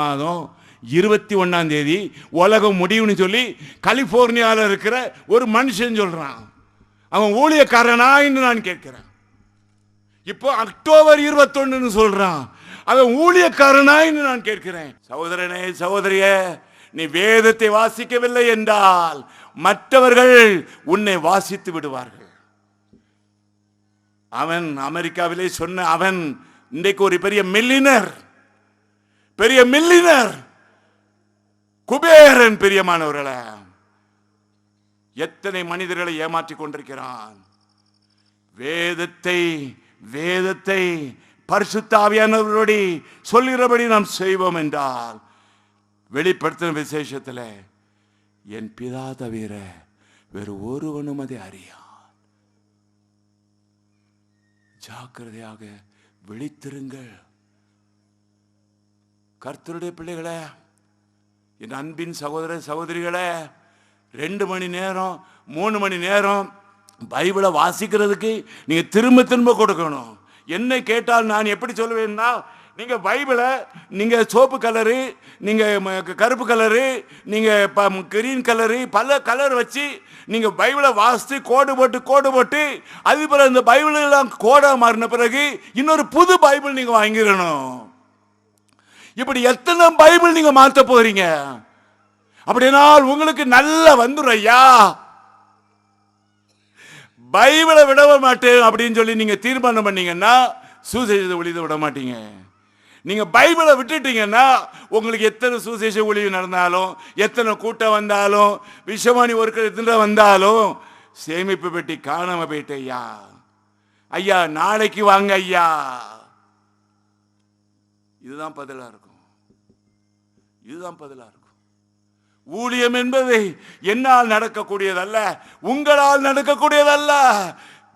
மாதம் இருபத்தி ஒன்றாம் தேதி உலகம் முடியும்னு சொல்லி கலிபோர்னியாவில் இருக்கிற ஒரு மனுஷன் சொல்கிறான் அவன் ஊழியக்காரனா என்று நான் கேட்கிறேன். இப்போ அக்டோபர் இருபத்தொன்னு சொல்றான். அவன் ஊழியக்காரனா என்று நான் கேட்கிறேன். சகோதரனே சகோதரிய நீ வேதத்தை வாசிக்கவில்லை என்றால் மற்றவர்கள் உன்னை வாசித்து விடுவார்கள். அவன் அமெரிக்காவிலே சொன்ன அவன் இன்றைக்கு ஒரு பெரிய மில்லினர் பெரிய மில்லினர் குபேரன் பிரியமானவர்களே எத்தனை மனிதர்களை ஏமாற்றிக் கொண்டிருக்கிறான்? வேதத்தை வேதத்தை பரிசுத்தாவியானவரோடி சொல்கிறபடி நாம் செய்வோம் என்றால் வெளிப்படுத்தின விசேஷத்தில் என் பிதா தவிர வேறு ஒருவனும் அதை அறியான். ஜாக்கிரதையாக விழித்திருங்கள். கர்த்தருடைய பிள்ளைகளே என் அன்பின் சகோதர சகோதரிகளே ரெண்டு மணி நேரம் மூணு மணி நேரம் பைபிளை வாசிக்கிறதுக்கு நீங்கள் திரும்ப திரும்ப கொடுக்கணும். என்ன கேட்டால் நான் எப்படி சொல்லுவேன்னா நீங்கள் பைபிளை நீங்கள் சோப்பு கலரு நீங்கள் கருப்பு கலரு நீங்க கிரீன் கலரு பல கலர் வச்சு நீங்கள் பைபிளை வாசித்து கோடு போட்டு கோடு போட்டு அது பிறகு இந்த பைபிளெல்லாம் கோடாக மாறின பிறகு இன்னொரு புது பைபிள் நீங்கள் வாங்கிடணும். இப்படி எத்தனை பைபிள் நீங்க மாத்த போறீங்க? அப்படினால் உங்களுக்கு நல்ல வந்துடும் ஐயா. பைபிளை விட மாட்டேன் அப்படின்னு சொல்லி நீங்க தீர்மானம் பண்ணீங்கன்னா சூசேஷத்தை ஒளித விட மாட்டீங்க. நீங்க பைபிளை விட்டுட்டீங்கன்னா உங்களுக்கு எத்தனை சுசேஷ ஒளிவு நடந்தாலும் எத்தனை கூட்டம் வந்தாலும் விஷமானி ஒருத்தர் எத்தனை வந்தாலும் சேமிப்பு பெட்டி காணாம போயிட்டு ஐயா. ஐயா நாளைக்கு வாங்க ஐயா. இதுதான் பதிலாக இருக்கும். இதுதான் பதிலாக இருக்கும். ஊழியம் என்பது என்னால் நடக்கக்கூடியதல்ல உங்களால் நடக்கக்கூடியதல்ல.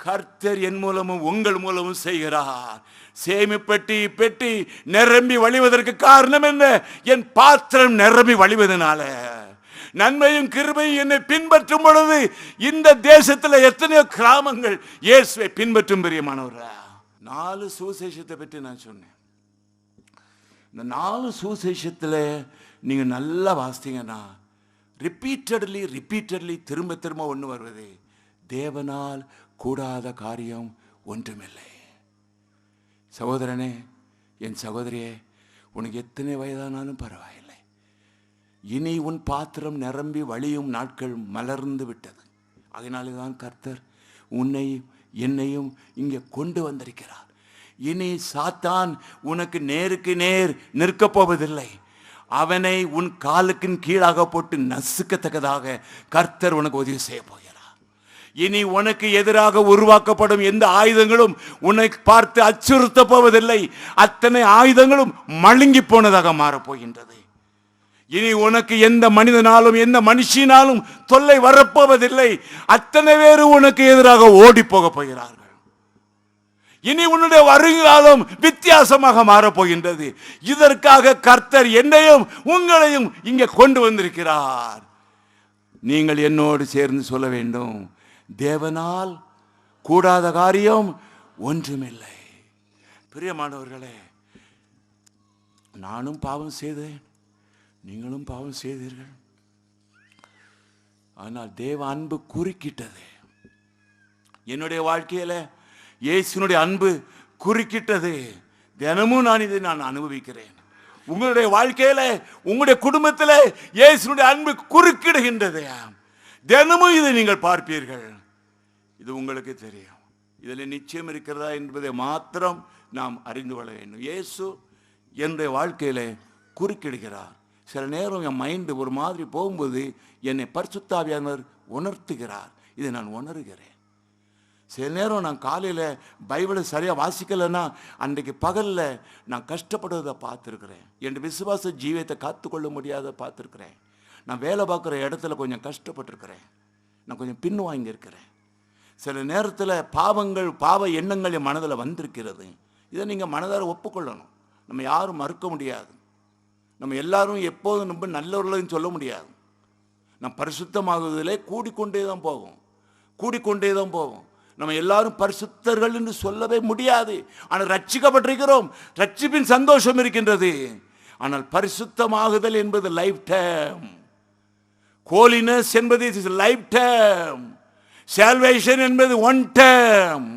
கர்த்தர் என் மூலமும் உங்கள் மூலமும் செய்கிறார். சேமிப்பெட்டி பெட்டி நிரம்பி வழிவதற்கு காரணம் என்ன? என் பாத்திரம் நிரம்பி வழிவதனால. நன்மையும் கிருபையும் என்னை பின்பற்றும் பொழுது இந்த தேசத்தில் எத்தனையோ கிராமங்கள் இயேசுவை பின்பற்றும் பிரியமானவரா. நாலு சுவிசேஷத்தை பற்றி நான் சொன்னேன். இந்த நாலு சுவிசேஷத்தில் நீங்கள் நல்லா வாசித்தீங்கன்னா ரிப்பீட்டட்லி ரிப்பீட்டட்லி திரும்ப திரும்ப ஒன்று வருவது தேவனால் கூடாத காரியம் ஒன்றுமில்லை. சகோதரனே என் சகோதரியே உனக்கு எத்தனை வயதானாலும் பரவாயில்லை. இனி உன் பாத்திரம் நிரம்பி வழியும் நாட்கள் மலர்ந்து விட்டது. அதனாலே தான் கர்த்தர் உன்னையும் என்னையும் இங்கே கொண்டு வந்திருக்கிறார். இனி சாத்தான் உனக்கு நேருக்கு நேர் நிற்கப் போவதில்லை. அவனை உன் காலுக்கின் கீழாக போட்டு நசுக்கத்தக்கதாக கர்த்தர் உனக்கு உதவி செய்ய போகிறார். இனி உனக்கு எதிராக உருவாக்கப்படும் எந்த ஆயுதங்களும் உன்னை பார்த்து அச்சுறுத்த போவதில்லை. அத்தனை ஆயுதங்களும் மழுங்கி போனதாக மாறப் போகின்றது. இனி உனக்கு எந்த மனிதனாலும் எந்த மனுஷினாலும் தொல்லை வரப்போவதில்லை அத்தனை பேரும் உனக்கு எதிராக ஓடி போக போகிறார்கள். இனி உன்னுடைய வருங்காலம் வித்தியாசமாக மாறப்போகின்றது. இதற்காக கர்த்தர் என்னையும் உங்களையும் இங்கே கொண்டு வந்திருக்கிறார். நீங்கள் என்னோடு சேர்ந்து சொல்ல வேண்டும் தேவனால் கூடாத காரியம் ஒன்றுமில்லை. பிரியமானவர்களே நானும் பாவம் செய்தேன் நீங்களும் பாவம் செய்தீர்கள். ஆனால் தேவ அன்பு குறுக்கிட்டது. என்னுடைய வாழ்க்கையில இயேசுனுடைய அன்பு குறுக்கிட்டது. தினமும் நான் இதை நான் அனுபவிக்கிறேன். உங்களுடைய வாழ்க்கையில உங்களுடைய குடும்பத்தில் இயேசுனுடைய அன்பு குறுக்கிடுகின்றது. தினமும் இதை நீங்கள் பார்ப்பீர்கள். இது உங்களுக்கு தெரியும். இதில் நிச்சயம் இருக்கிறதா என்பதை மாத்திரம் நாம் அறிந்து கொள்ள வேண்டும். இயேசு என்னுடைய வாழ்க்கையில குறுக்கிடுகிறார். சில நேரம் என் மைண்டு ஒரு மாதிரி போகும்போது என்னை பரிசுத்தாவியானவர் உணர்த்துகிறார். இதை நான் உணர்கிறேன். சில நேரம் நான் காலையில் பைபிளை சரியாக வாசிக்கலைன்னா அன்றைக்கு பகலில் நான் கஷ்டப்படுறதை பார்த்துருக்குறேன். என் விசுவாச ஜீவியத்தை காத்துக்கொள்ள முடியாத பார்த்துருக்குறேன். நான் வேலை பார்க்குற இடத்துல கொஞ்சம் கஷ்டப்பட்டிருக்கிறேன். நான் கொஞ்சம் பின் வாங்கியிருக்கிறேன். சில நேரத்தில் பாவங்கள் பாவ எண்ணங்கள் என் மனதில் வந்திருக்கிறது. இதை நீங்கள் மனதார ஒப்புக்கொள்ளணும். நம்ம யாரும் மறுக்க முடியாது. நம்ம எல்லாரும் எப்போதும் ரொம்ப நல்லவர்களையும் சொல்ல முடியாது. நான் பரிசுத்தமாகுவதிலே கூடிக்கொண்டே தான் போகும். கூடிக்கொண்டே தான் போவோம் நம்ம எல்லாரும் பரிசுத்தர்கள் என்று சொல்லவே முடியாது. ஆனால் ரட்சிக்கப்பட்டிருக்கிறோம். ரட்சிப்பின் சந்தோஷம் இருக்கின்றது. ஆனால் பரிசுத்தமாகுதல் என்பது லைஃப் டைம் கோலினஸ் என்பது இஸ் லைஃப் டைம் சால்வேஷன் என்பது ஒன் டைம்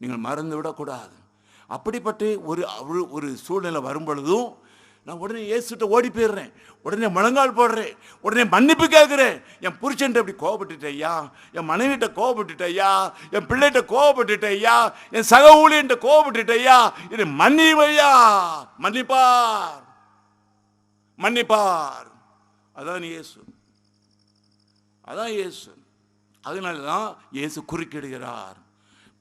நீங்கள் மறந்து விடக்கூடாது அப்படிப்பட்ட ஒரு ஒரு சூழ்நிலை வரும் பொழுதும் நான் உடனே இயேசுட்ட ஓடி போயிடுறேன் உடனே முழங்கால் போடுறேன். உடனே மன்னிப்பு கேட்குறேன். என் புருஷன் இப்படி கோவப்பட்டுட்டேன் ஐயா என் மனைவிட்ட கோவப்பட்டுட்டேன் ஐயா என் பிள்ளைகிட்ட கோவப்பட்டுட்டேன் ஐயா என் சக ஊழியன்ட்ட கோவப்பட்டுட்டேன் ஐயா இது மன்னிவையா மன்னிப்பார். மன்னிப்பார். அதான் இயேசு. அதான் இயேசு. அதனால தான் இயேசு குறுக்கிடுகிறார்.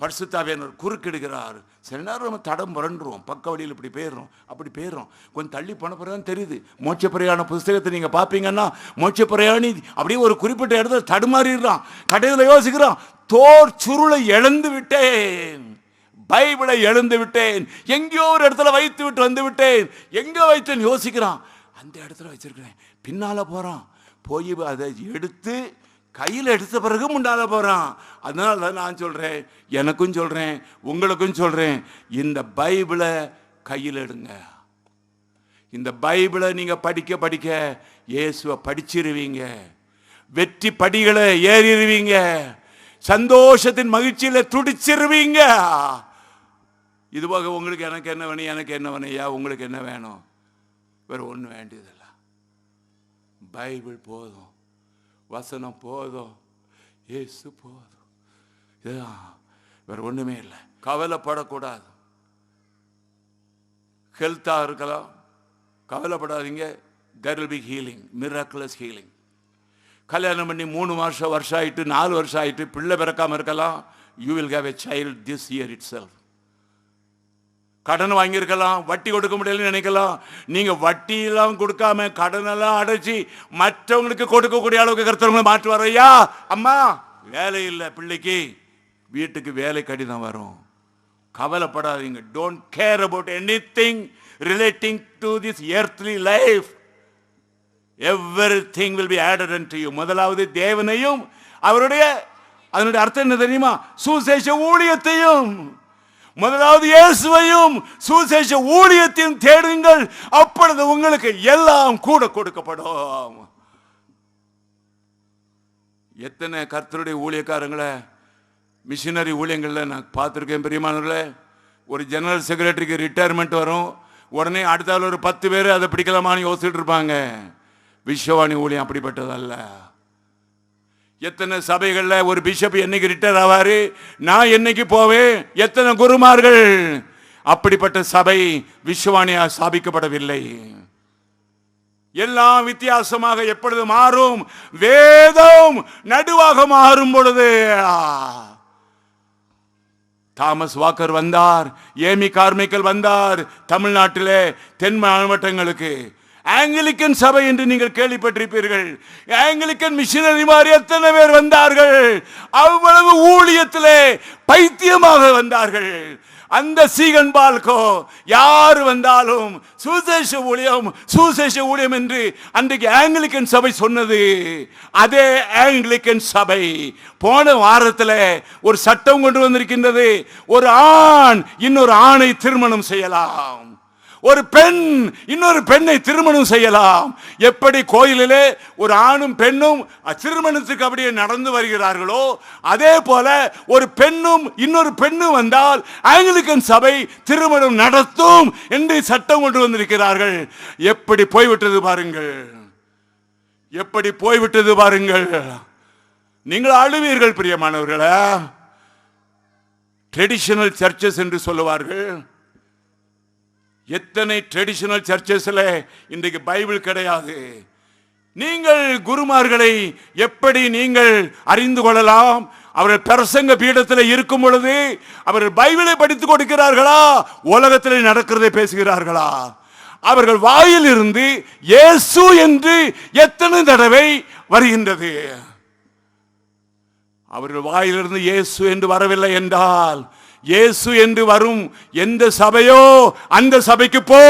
பரிசுத்தாவியானவர் குறுக்கிடுகிறார். சில நேரம் நம்ம தடம் புரண்டுருவோம் பக்க வழியில் இப்படி போயிடுறோம் அப்படி போயிடுறோம். கொஞ்சம் தள்ளி போன பிறகு தான் தெரியுது. மோட்ச பிரயாண புஸ்தகத்தை நீங்கள் பார்ப்பீங்கன்னா மோட்ச பிரயாணி அப்படியே ஒரு குறிப்பிட்ட இடத்துல தடுமாறிடுறான். கடையில் யோசிக்கிறான் தோர் சுருளை இழந்து விட்டேன். பைபிளை இழந்து விட்டேன். எங்கேயோ ஒரு இடத்துல வைத்து விட்டு வந்து விட்டேன். எங்கே வைத்தேன் யோசிக்கிறான். அந்த இடத்துல வச்சிருக்கிறேன். பின்னால் போகிறான் போய் அதை எடுத்து கையில் எடுத்த பிறகு முன்னால போகிறான் அதனால தான் நான் சொல்கிறேன் எனக்கும் சொல்கிறேன் உங்களுக்கும் சொல்கிறேன் இந்த பைபிளை கையில் எடுங்க. இந்த பைபிளை நீங்கள் படிக்க படிக்க இயேசுவை படிச்சிருவீங்க. வெற்றி படிகளை ஏறிடுவீங்க சந்தோஷத்தின் மகிழ்ச்சியில் துடிச்சிருவீங்க. இதுவாக உங்களுக்கு எனக்கு என்ன வேணும் எனக்கு என்ன வேணும் உங்களுக்கு என்ன வேணும்? வேறு ஒன்றும் வேண்டியதில்லை. பைபிள் போதும். வசனம் போதும். ஏசு போதும். இதுதான் வேற ஒன்றுமே இல்லை. கவலைப்படக்கூடாது. ஹெல்த்தாக இருக்கலாம். கவலைப்படாதீங்க. There will be healing miraculous healing கல்யாணம் பண்ணி மூணு வருஷம் வருஷம் ஆகிட்டு நாலு வருஷம் ஆகிட்டு பிள்ளை பிறக்காமல் இருக்கலாம். You will have a child this year itself கடன் வாங்கியிருக்கலாம் வட்டி கொடுக்க முடியலன்னு நினைக்கலாம். நீங்கள் வட்டியெல்லாம் கொடுக்காம கடனெல்லாம் அடைச்சி மற்றவங்களுக்கு கொடுக்கக்கூடிய அளவுக்கு கருத்தவங்களை மாற்றுவார் ஐயா அம்மா வேலை இல்லை பிள்ளைக்கு. வீட்டுக்கு வேலை கடிதம் வரும். கவலைப்படாதீங்க. Don't care about anything relating to this earthly life everything will be added to you முதலாவது தேவனையும் அவருடைய அதனுடைய அர்த்தம் என்ன தெரியுமா? சுசேஷ ஊழியத்தையும். முதலாவது இயேசுவையும் சுசேஷ ஊழியத்தையும் தேடுங்கள். அப்பொழுது உங்களுக்கு எல்லாம் கூட கொடுக்கப்படும். எத்தனை கர்த்தருடைய ஊழியக்காரங்களை மிஷினரி ஊழியங்களில் நான் பார்த்துருக்கேன் பெரியமானவர்களே ஒரு ஜெனரல் செக்ரட்டரிக்கு ரிட்டையர்மெண்ட் வரும். உடனே அடுத்த ஆள் ஒரு பத்து பேர் அதை பிடிக்கலாமான்னு யோசிச்சுட்டு இருப்பாங்க. விஸ்வவாணி ஊழியம் அப்படிப்பட்டதல்ல. எத்தனை சபைகளில் ஒரு பிஷப் என்னைக்கு ரிட்டையர் ஆவாரு? நான் என்னைக்கு போவேன்? எத்தனை குருமார்கள்? அப்படிப்பட்ட சபை விஸ்வவாணியா ஸ்தாபிக்கப்படவில்லை. எல்லாம் வித்தியாசமாக எப்பொழுது மாறும்? வேதம் நடுவாக மாறும் பொழுது. தாமஸ் வாக்கர் வந்தார் ஏமி கார்மிக்கல் வந்தார் தமிழ்நாட்டிலே தென் மாவட்டங்களுக்கு. ஆங்கிலிக்கன் சபை என்று நீங்கள் கேள்விப்பட்டிருப்பீர்கள். ஆங்கிலிக்கன் மிஷினரி மாதிரி எத்தனை பேர் வந்தார்கள்? அவ்வளவு ஊழியத்திலே பைத்தியமாக வந்தார்கள். அந்த சீகன் பால்கோ யார் வந்தாலும் சுசேஷ ஊழியம் சுசேஷ ஊழியம் என்று அன்றைக்கு ஆங்கிலிக்கன் சபை சொன்னது. அதே ஆங்கிலிக்கன் சபை போன வாரத்தில் ஒரு சட்டம் கொண்டு வந்திருக்கின்றது. ஒரு ஆண் இன்னொரு ஆணை திருமணம் செய்யலாம். ஒரு பெண் இன்னொரு பெண்ணை திருமணம் செய்யலாம். எப்படி கோயிலிலே ஒரு ஆணும் பெண்ணும் திருமணத்துக்கு அப்படியே நடந்து வருகிறார்களோ அதே போல ஒரு பெண்ணும் இன்னொரு பெண்ணும் வந்தால் ஆங்கிலிக்கன் சபை திருமணம் நடத்தும் என்று சட்டம் கொண்டு வந்திருக்கிறார்கள். எப்படி போய்விட்டது பாருங்கள். எப்படி போய்விட்டது பாருங்கள். நீங்கள் அழுவீர்கள் பிரியமானவர்களா. ட்ரெடிஷனல் சர்ச்சஸ் என்று சொல்லுவார்கள். எத்தனை ட்ரெடிஷனல் சர்ச்சஸில் இன்றைக்கு பைபிள் கிடையாது. நீங்கள் குருமார்களை எப்படி நீங்கள் அறிந்து கொள்ளலாம்? அவர்கள் பிரசங்க பீடத்தில் இருக்கும் பொழுது அவர்கள் பைபிளை படித்துக் கொடுக்கிறார்களா? உலகத்தில் நடக்கிறதை பேசுகிறார்களா? அவர்கள் வாயில் இருந்து இயேசு என்று எத்தனை தடவை வருகின்றது? அவர்கள் வாயிலிருந்து இயேசு என்று வரவில்லை என்றால் இயேசு என்று வரும் எந்த சபையோ அந்த சபைக்கு போ.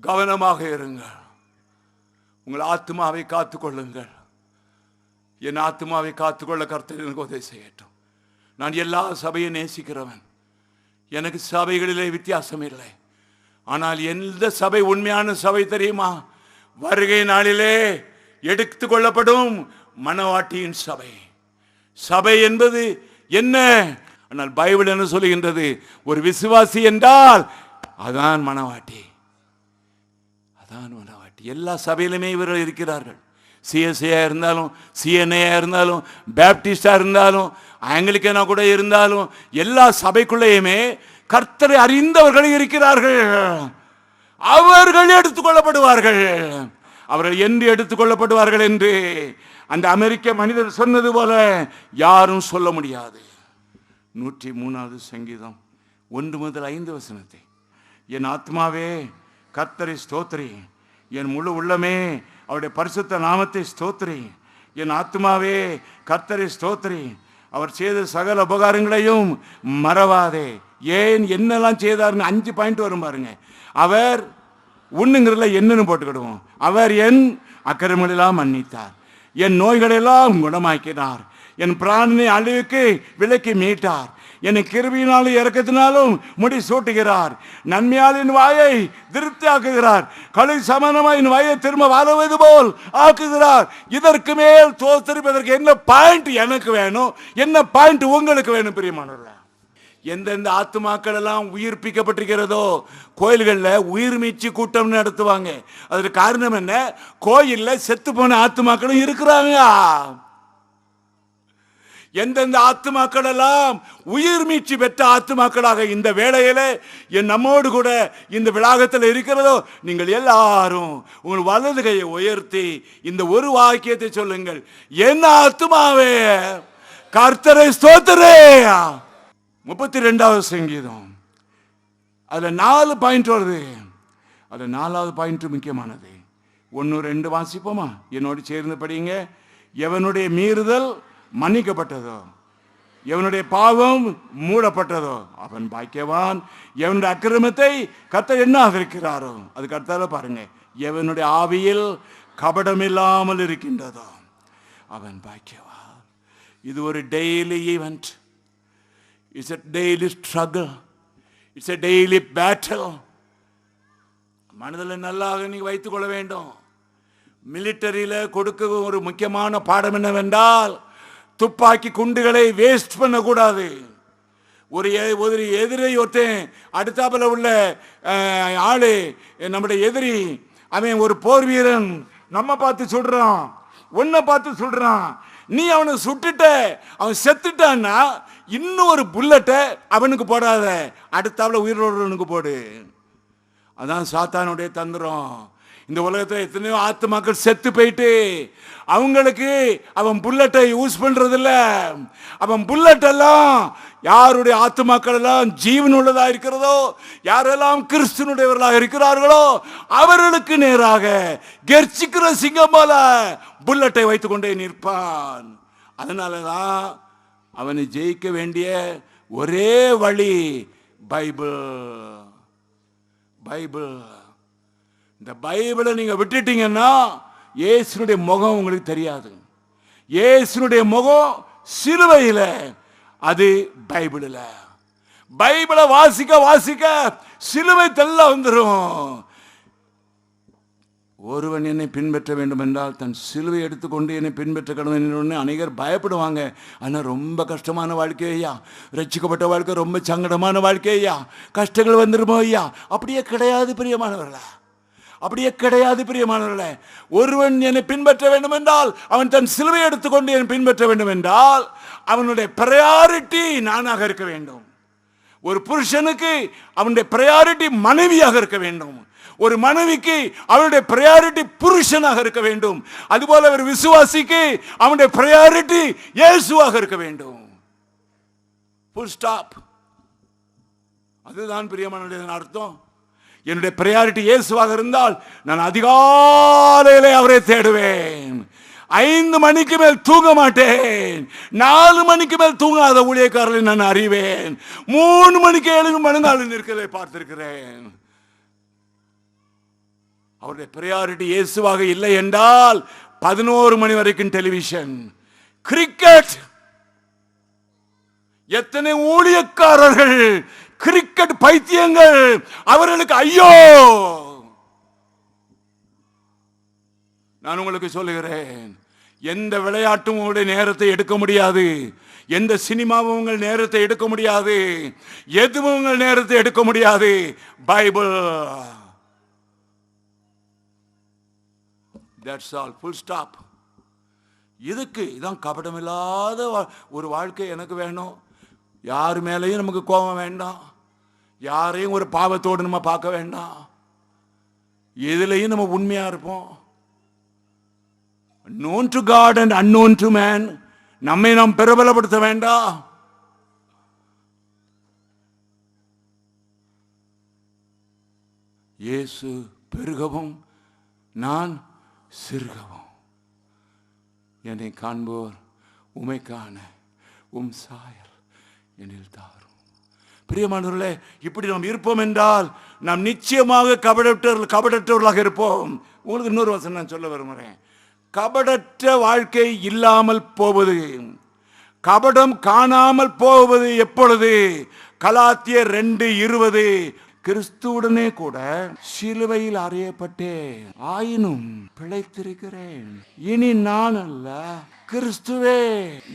கவனமாக இருங்கள். உங்கள் ஆத்மாவை காத்துக்கொள்ளுங்கள். என் ஆத்மாவை காத்துக்கொள்ள கர்த்தர் எனக்கு உதவி செய்யட்டும். நான் எல்லா சபையும் நேசிக்கிறவன். எனக்கு சபைகளிலே வித்தியாசம் இல்லை. ஆனால் எந்த சபை உண்மையான சபை தெரியுமா? வருகை நாளிலே எடுத்து கொள்ளப்படும் மணவாட்டியின் சபை. சபை என்பது என்ன? ஆனால் பைபிள் என்ன சொல்லுகின்றது? ஒரு விசுவாசி என்றால் அதான் மணவாட்டி அதான் மனவாட்டி. எல்லா சபையிலுமே இவர்கள் இருக்கிறார்கள். சிஎஸ்ஐயா இருந்தாலும் சிஎன்ஏயா இருந்தாலும் பேப்டிஸ்டா இருந்தாலும் ஆங்கிலிக்கனா கூட இருந்தாலும் எல்லா சபைக்குள்ளேயுமே கர்த்தரை அறிந்தவர்கள் இருக்கிறார்கள். அவர்கள் எடுத்துக்கொள்ளப்படுவார்கள் அவர்கள் என்று எடுத்துக்கொள்ளப்படுவார்கள் என்று அந்த அமெரிக்க மனிதர் சொன்னது போல யாரும் சொல்ல முடியாது. நூற்றி மூணாவது சங்கீதம் ஒன்று முதல் ஐந்து வசனத்தை. என் ஆத்மாவே கர்த்தரை ஸ்தோத்திரி. என் முழு உள்ளமே அவருடைய பரிசுத்த நாமத்தை ஸ்தோத்திரி. என் ஆத்மாவே கர்த்தரை ஸ்தோத்திரி. அவர் செய்த சகல உபகாரங்களையும் மறவாதே. ஏன் என்னெல்லாம் செய்தாருன்னு அஞ்சு பாயிண்ட் வரும் பாருங்க. அவர் உண்ணுங்கிறதுல என்னன்னு போட்டுக்கிடுவோம். அவர் என் அக்கிரமெல்லாம் மன்னித்தார். என் நோய்களெல்லாம் குணமாக்கினார். என் பிராணனை அழிவுக்கு விலக்கி மீட்டார். என்னை கிருபியினாலும் இறக்கத்தினாலும் முடி சூட்டுகிறார். நன்மையாளின் வாயை திருப்தி ஆக்குகிறார். கழு சமானமாய் என் வாயை திரும்ப வாழுவது போல் ஆக்குகிறார். இதற்கு மேல் தோத்தரிப்பதற்கு என்ன பாயிண்ட் எனக்கு வேணும்? என்ன பாயிண்ட் உங்களுக்கு வேணும் பிரியமானவர்களா? எந்தெந்த ஆத்துமாக்கள் எல்லாம் உயிர்ப்பிக்கப்பட்டிருக்கிறதோ கோயில்களில் உயிர் மீட்சி கூட்டம் நடத்துவாங்க. அதற்கு காரணம் என்ன? கோயிலில் செத்து போன ஆத்துமாக்களும் இருக்கிறாங்க. எந்தெந்த ஆத்துமாக்கள் எல்லாம் உயிர் மீட்சி பெற்ற ஆத்துமாக்களாக இந்த வேளையில என் நம்மோடு கூட இந்த விளாகத்தில் இருக்கிறதோ நீங்கள் எல்லாரும் உங்கள் வலது கையை உயர்த்தி இந்த ஒரு வாக்கியத்தை சொல்லுங்கள். என்ன ஆத்துமாவே கர்த்தரை ஸ்தோத்திரே. முப்பத்தி ரெண்டாவது சங்கீதம். அதில் நாலு பாயிண்ட் வருது. அதில் நாலாவது பாயிண்ட்டு முக்கியமானது. ஒன்று ரெண்டு வாசிப்போமா? என்னோடு சேர்ந்து படிங்க எவனுடைய மீறுதல் மன்னிக்கப்பட்டதோ எவனுடைய பாவம் மூடப்பட்டதோ அவன் பாக்கியவான். எவனுடைய அக்கிரமத்தை கர்த்தர் என்ன இருக்கிறாரோ அது அடுத்தால பாருங்க. எவனுடைய ஆவியில் கபடம் இல்லாமல் இருக்கின்றதோ அவன் பாக்கியவான். இது ஒரு daily event It's a daily struggle. It's a daily battle. மனதில் நல்லாக நீ வைத்துக் கொள்ள வேண்டும். மிலிட்டரியில் கொடுக்க ஒரு முக்கியமான பாடம் என்னவென்றால் துப்பாக்கி குண்டுகளை வேஸ்ட் பண்ணக்கூடாது. ஒரு எ- ஒரு எதிரி ஒருத்தன் அடுத்தாப்பில் உள்ள ஆளு நம்முடைய எதிரி அவன் ஒரு போர் வீரன். நம்ம பார்த்து சுடுறான் ஒன்றை பார்த்து சுடுறான் நீ அவனை சுட்டுட்ட அவன் செத்துட்டான்னா இன்னொரு புல்லட்டை அவனுக்கு போடாத. அடுத்தாவில் உயிரோடவனுக்கு போடு. அதான் சாத்தானுடைய தந்திரம். இந்த உலகத்தில் எத்தனையோ ஆத்துமாக்கள் செத்து போயிட்டு அவங்களுக்கு அவன் புல்லட்டை யூஸ் பண்ணுறதில்ல அவன் புல்லட்டெல்லாம் யாருடைய யாருடைய ஆத்துமாக்கள் எல்லாம் ஜீவன் இருக்கிறதோ யாரெல்லாம் கிறிஸ்துனுடையவர்களாக இருக்கிறார்களோ அவர்களுக்கு நேராக கெர்ச்சிக்கிற சிங்கம் போல புல்லட்டை வைத்துக்கொண்டே நிற்பான். அதனால தான் அவனை ஜெயிக்க வேண்டிய ஒரே வழி பைபிள். பைபிள். இந்த பைபிளை நீங்க விட்டுட்டீங்கன்னா இயேசுனுடைய முகம் உங்களுக்கு தெரியாது. இயேசுனுடைய முகம் சிலுவையில் அது பைபிளில். பைபிளை வாசிக்க வாசிக்க சிலுவை தெல்ல வந்துடும் ஒருவன் என்னை பின்பற்ற வேண்டும் என்றால் தன் சிலுவை எடுத்துக்கொண்டு என்னை பின்பற்ற கடவுள் அநேகர் பயப்படுவாங்க. ஆனால் ரொம்ப கஷ்டமான வாழ்க்கை ஐயா. ரட்சிக்கப்பட்ட வாழ்க்கை ரொம்ப சங்கடமான வாழ்க்கை ஐயா. கஷ்டங்கள் வந்துருமோ ஐயா? அப்படியே கிடையாது பிரியமானவர்களே. அப்படியே கிடையாது பிரியமானவர்களே. ஒருவன் என்னை பின்பற்ற வேண்டும் என்றால் அவன் தன் சிலுவை எடுத்துக்கொண்டு என்னை பின்பற்ற வேண்டும் என்றால் அவனுடைய ப்ரையாரிட்டி நானாக இருக்க வேண்டும். ஒரு புருஷனுக்கு அவனுடைய ப்ரையாரிட்டி மனைவியாக இருக்க வேண்டும். ஒரு மனைவிக்கு அவனுடைய பிரையாரிட்டி புருஷனாக இருக்க வேண்டும். அதுபோல ஒரு விசுவாசிக்கு அவனுடைய பிரையாரிட்டி இயேசுவாக இருக்க வேண்டும். ஃபுல் ஸ்டாப் அதுதான் பிரியமான அர்த்தம். என்னுடைய ப்ரையாரிட்டி இயேசுவாக இருந்தால் நான் அதிகாலையிலே அவரை தேடுவேன். ஐந்து மணிக்கு மேல் தூங்க மாட்டேன். நாலு மணிக்கு மேல் தூங்காத ஊழியக்காரர்களை நான் அறிவேன். மூணு மணிக்கு ஏழு மணிநாள் நிற்கிறதை பார்த்திருக்கிறேன். அவருடைய பிரையாரிட்டி இயேசுவாக இல்லை என்றால் பதினோரு மணி வரைக்கும் டெலிவிஷன். கிரிக்கெட் எத்தனை ஊழியக்காரர்கள் கிரிக்கெட் பைத்தியங்கள் அவர்களுக்கு ஐயோ! நான் உங்களுக்கு சொல்லுகிறேன் எந்த விளையாட்டும் உங்களுடைய நேரத்தை எடுக்க முடியாது. எந்த சினிமாவும் உங்கள் நேரத்தை எடுக்க முடியாது. எதுவும் உங்கள் நேரத்தை எடுக்க முடியாது. Bible. That's all full stop இதுக்கு இதான் கபடமில்லாத வா- ஒரு வாழ்க்கை எனக்கு வேணும். யார் மேலேயும் நமக்கு கோபம் வேண்டாம். யாரையும் ஒரு பாவத்தோடு நம்ம பார்க்க வேண்டாம். எதுலையும் நம்ம உண்மையாக இருப்போம். Known to God and unknown to man நம்மை நாம் பிரபலப்படுத்த வேண்டாம். இயேசு பெருகவும் நான் சிறுகவும். என்னை காண்போர் உமைக்கான உம் சாயல் என்னில் தாரும். பிரியமானவர்களே இப்படி நாம் இருப்போம் என்றால் நாம் நிச்சயமாக கபடற்றவர்கள் கபடற்றவர்களாக இருப்போம். உங்களுக்கு இன்னொரு வசனம் நான் சொல்ல விரும்புகிறேன். கபடற்ற வாழ்க்கை இல்லாமல் போவது கபடம் காணாமல் போவது எப்பொழுது? கலாத்தியர் ரெண்டு இருபது கிறிஸ்துவுடனே கூட சிலுவையில் அறையப்பட்டேன். ஆயினும் பிழைத்திருக்கிறேன். இனி நான் அல்ல கிறிஸ்துவே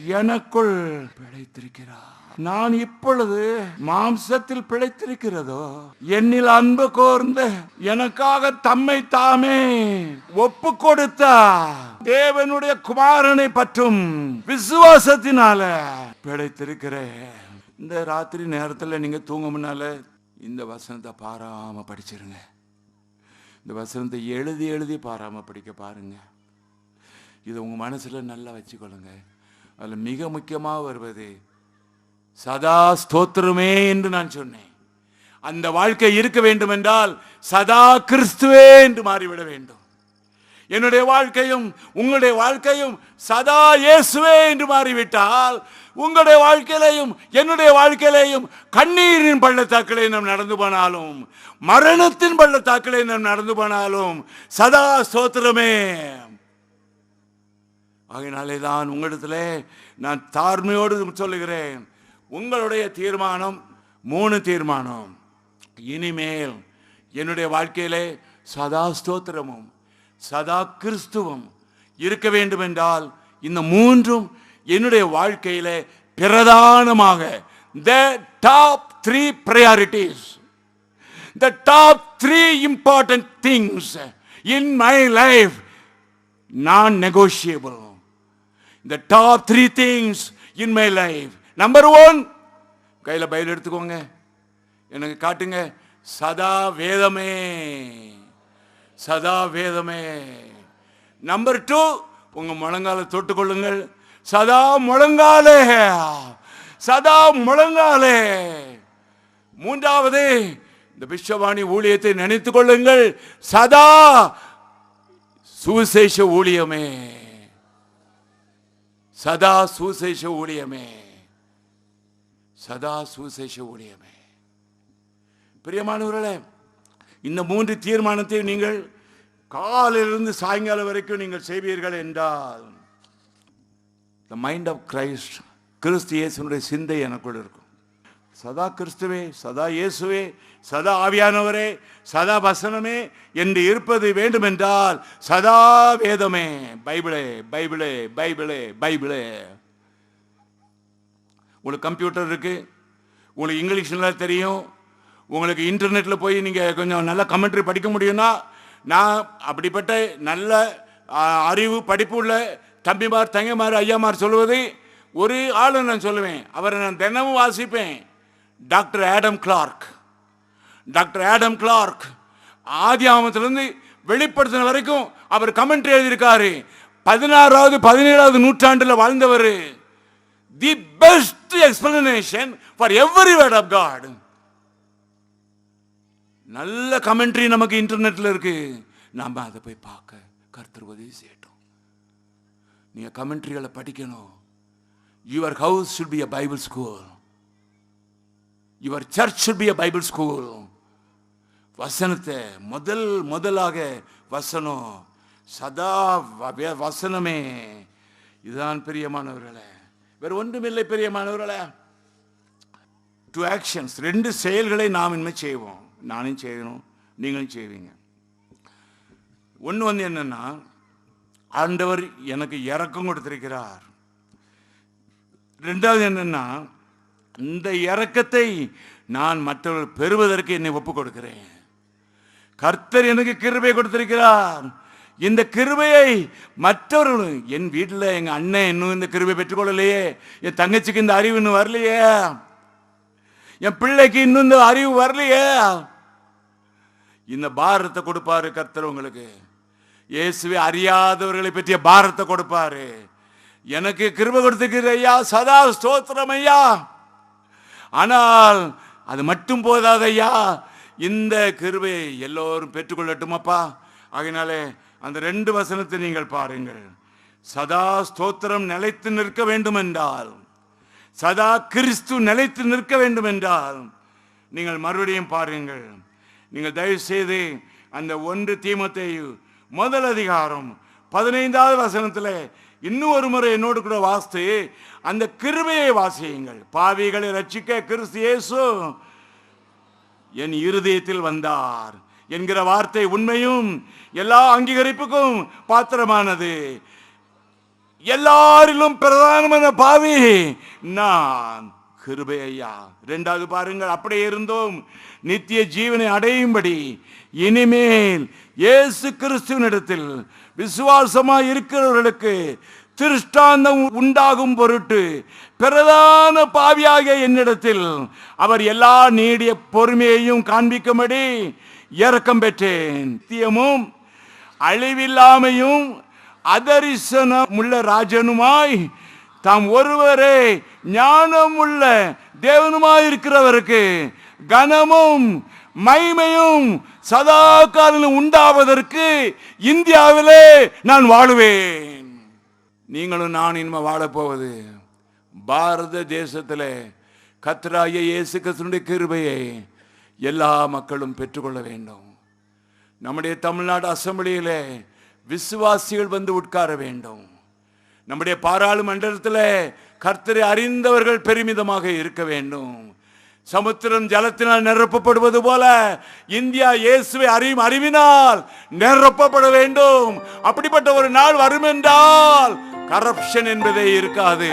எனக்குள் பிழைத்திருக்கிறார். நான் இப்பொழுது மாம்சத்தில் பிழைத்திருக்கிறதோ என்னில் அன்பு கோர்ந்த எனக்காக தம்மை தாமே ஒப்பு கொடுத்த தேவனுடைய குமாரனை பற்றும் விசுவாசத்தினால பிழைத்திருக்கிறேன். இந்த ராத்திரி நேரத்தில் நீங்க தூங்க முன்னால இந்த வசனத்தை பாராமல் படிச்சிருங்க. இந்த வசனத்தை எழுதி எழுதி பாராமல் படிக்க பாருங்க. இதை உங்கள் மனசில் நல்லா வச்சுக்கொள்ளுங்க. அதில் மிக முக்கியமாக வருவது சதா ஸ்தோத்திரமே என்று நான் சொன்னேன். அந்த வாழ்க்கை இருக்க வேண்டும் என்றால் சதா கிறிஸ்துவே என்று மாறிவிட வேண்டும். என்னுடைய வாழ்க்கையும் உங்களுடைய வாழ்க்கையும் சதா இயேசுவே என்று மாறிவிட்டால் உங்களுடைய வாழ்க்கையிலையும் என்னுடைய வாழ்க்கையிலையும் கண்ணீரின் பள்ளத்தாக்களை நாம் நடந்து போனாலும் மரணத்தின் பள்ளத்தாக்களை நாம் நடந்து போனாலும் சதா ஸ்தோத்திரமே. ஆகையினாலே தான் உங்களிடத்துல நான் தாழ்மையோடு சொல்லுகிறேன். உங்களுடைய தீர்மானம் மூணு தீர்மானம். இனிமேல் என்னுடைய வாழ்க்கையிலே சதா ஸ்தோத்திரமும் சதா கிறிஸ்துவம் இருக்க வேண்டும் என்றால் இந்த மூன்றும் என்னுடைய வாழ்க்கையில பிரதானமாக the top three priorities the top three important things in my life non negotiable the top three things in my life number one கையில் பைபிள் எடுத்துக்கோங்க எனக்கு காட்டுங்க சதா வேதமே சதா வேதமே நம்பர் டூ உங்க முழங்கால தொட்டுக்கொள்ளுங்கள் சதா முழங்காலே. சதா முழங்காலே. மூன்றாவது இந்த விஸ்வவாணி ஊழியத்தை நினைத்துக் கொள்ளுங்கள். சதா சுவிசேஷ ஊழியமே. சதா சுவிசேஷ ஊழியமே. சதா சுவிசேஷ ஊழியமே. பிரியமானவர்களே இந்த மூன்று தீர்மானத்தை நீங்கள் காலையிலிருந்து சாயங்காலம் வரைக்கும் நீங்கள் செய்வீர்கள் என்றால் த மைண்ட் ஆஃப் கிரைஸ்ட் கிறிஸ்து இயேசுனுடைய சிந்தை எனக்குள் இருக்கும். சதா கிறிஸ்துவே சதா இயேசுவே சதா ஆவியானவரே சதா வசனமே என்று இருப்பது வேண்டுமென்றால் சதா வேதமே பைபிளே பைபிளே பைபிளே பைபிளே. உங்களுக்கு கம்ப்யூட்டர் இருக்குது உங்களுக்கு இங்கிலீஷ் நல்லா தெரியும் உங்களுக்கு இன்டர்நெட்டில் போய் நீங்கள் கொஞ்சம் நல்ல கமெண்ட்ரி படிக்க முடியும்னா நான் அப்படிப்பட்ட நல்ல அறிவு படிப்பு உள்ள தம்பிமார் தங்கைமார் ஐயாமார் சொல்லுவது ஒரு ஆளு நான் சொல்லுவேன். அவரை நான் தினமும் வாசிப்பேன். Doctor Adam Clarke. Doctor Adam Clarke. ஆதி ஆமத்திலிருந்து வெளிப்படுத்தின வரைக்கும் அவர் கமெண்ட்ரி எழுதியிருக்காரு. பதினாறாவது பதினேழாவது நூற்றாண்டில் வாழ்ந்தவர். The best explanation for every word of God நல்ல கமெண்ட்ரி நமக்கு இன்டர்நெட்டில் இருக்கு. நாம் அதை போய் பார்க்க கர்த்தர் உதவி செய்யட்டும். நீங்கள் கமெண்ட்ரிகளை படிக்கணும். Your house should be a Bible school your church should be a Bible school வசனத்தை முதல் முதலாக வசனம். சதா வே- வசனமே. இதுதான் பிரியமானவர்களே. வேறு ஒன்றுமில்லை பிரியமானவர்களே. டூ ஆக்ஷன்ஸ் ரெண்டு செயல்களை நாம் இனிமேல் செய்வோம். நானும் செய்யணும் நீங்களும் செய்வீங்க. ஒன்று வந்து என்னென்னா ஆண்டவர் எனக்கு இறக்கம் கொடுத்திருக்கிறார். ரெண்டாவது என்னென்னா இந்த இறக்கத்தை நான் மற்றவர்கள் பெறுவதற்கு என்னை ஒப்பு கொடுக்கிறேன் கர்த்தர் எனக்கு கிருபை கொடுத்திருக்கிறார். இந்த கிருபையை மற்றவர்கள் என் வீட்டில் எங்கள் அண்ணன் இன்னும் இந்த கிருபை பெற்றுக்கொள்ளலையே என் தங்கச்சிக்கு இந்த அறிவு இன்னும் வரலையே. என் பிள்ளைக்கு இன்னும் இந்த அறிவு வரலையே. இந்த பாரத்தை கொடுப்பாரு கர்த்தர் உங்களுக்கு. இயேசுவை அறியாதவர்களை பற்றிய பாரத்தை கொடுப்பாரு. எனக்கு கிருப கொடுத்துக்கிற ஐயா சதா ஸ்தோத்திரம் ஐயா. ஆனால் அது மட்டும் போதாது ஐயா. இந்த கிருபையை எல்லோரும் பெற்றுக்கொள்ளட்டுமப்பா. ஆகினாலே அந்த ரெண்டு வசனத்தை நீங்கள் பாருங்கள். சதா ஸ்தோத்திரம் நிலைத்து நிற்க வேண்டும் என்றால் சதா கிறிஸ்து நிலைத்து நிற்க வேண்டும் என்றால் நீங்கள் மறுபடியும் பாருங்கள். நீங்கள் தயவு செய்து அந்த ஒன்று தீமத்தை முதல் அதிகாரம் பதினைந்தாவது வசனத்தில் இன்னும் ஒரு முறை என்னோடு கூட வாசித்து அந்த கிருபையை வாசியுங்கள். பாவிகளை ரட்சிக்க கிறிஸ்து இயேசு என் இருதயத்தில் வந்தார் என்கிற வார்த்தை உண்மையும் எல்லா அங்கீகரிப்புக்கும் பாத்திரமானது. எல்லாரிலும் பிரதானமான பாவி நான். கிருபை ஐயா ரெண்டாவது பாருங்கள் அப்படியே இருந்தோம். நித்திய ஜீவனை அடையும்படி இனிமேல் இயேசு கிறிஸ்துவனிடத்தில் விசுவாசமா இருக்கிறவர்களுக்கு திருஷ்டாந்தம் உண்டாகும் பொருட்டு பிரதான பாவியாகிய என்னிடத்தில் அவர் எல்லா நீடிய பொறுமையையும் காண்பிக்கும்படி இறக்கம் பெற்றேன். நித்தியமும் அழிவில்லாமையும் அதரிசனமுள்ள ராஜனுமாய் தாம் ஒருவரே ஞானமுள்ள உள்ள இருக்கிறவருக்கு கனமும் மைமையும் சதா காலம் உண்டாவதற்கு இந்தியாவிலே நான் வாழுவேன். நீங்களும் நான் இனிமே வாழப்போவது. பாரத தேசத்தில் கத்ராய இயேசு கிருஷ்ணனுடைய கிருபையை எல்லா மக்களும் பெற்றுக்கொள்ள வேண்டும். நம்முடைய தமிழ்நாடு அசம்பிளியிலே விசுவாசிகள் வந்து உட்கார வேண்டும். நம்முடைய பாராளுமன்றத்தில் கர்த்தரை அறிந்தவர்கள் பெருமிதமாக இருக்க வேண்டும். சமுத்திரம் ஜலத்தினால் நிரப்பப்படுவது போல இந்தியா இயேசுவை அறியும் அறிவினால் நிரப்பப்பட வேண்டும். அப்படிப்பட்ட ஒரு நாள் வரும் என்றால் கரப்ஷன் என்பதே இருக்காது.